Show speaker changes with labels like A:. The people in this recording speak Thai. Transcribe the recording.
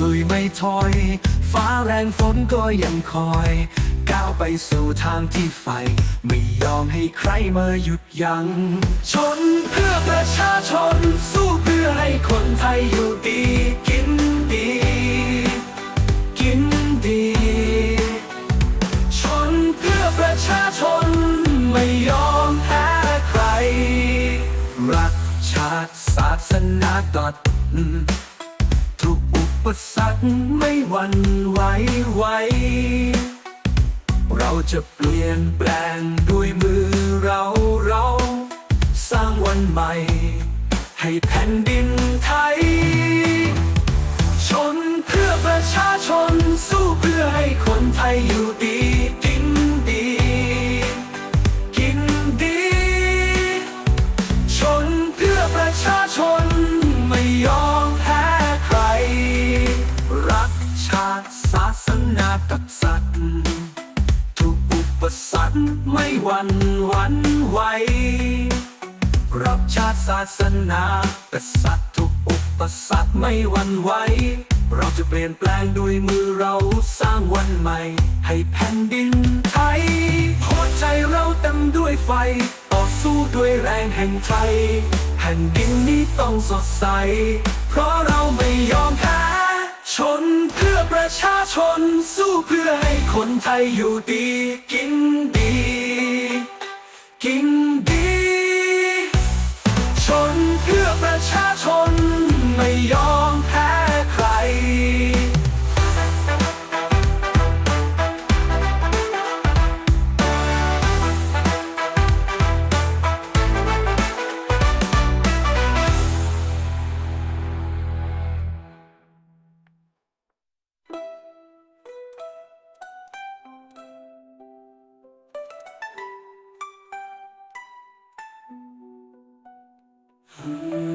A: ลุยไม่ถอย ฟ้าแรงฝนก็ยังคอย ก้าวไปสู่ทางที่ใฝ่ไม่ยอมให้ใครมาหยุดยัง้งชนเพื่อประชาชน สู้เพื่อให้คนไทยอยู่ดีกินดี กินดี ชนเพื่อประชาชน ไม่ยอมแพ้ใคร รักชาติศาสนาตอด ปสรรคไม่หวั่นไหวไหว เราจะเปลี่ยนแปลงด้วยมือเราเรา สร้างวันใหม่ ให้แผ่นดิน นากษัตว์ ทุกอุปสรรคไม่หวั่นหวั่นไหวรับชาติศาสนากษัตริย์ทุกอุปสรรคไม่หวั่นไหวเราจะเปลี่ยนแปลงด้วยมือเราสร้างวันใหม่ ให้แผ่นดินไทยหัวใจเราเต็มด้วยไฟ ต่อสู้ด้วยแรงแห่งใจแผ่นดินนี้ต้องสดใส เพราะเราไม่ยอมแพ้ ประชาชนสู้เพื่อให้คนไทยอยู่ดี กินดี กินดี
B: Oh.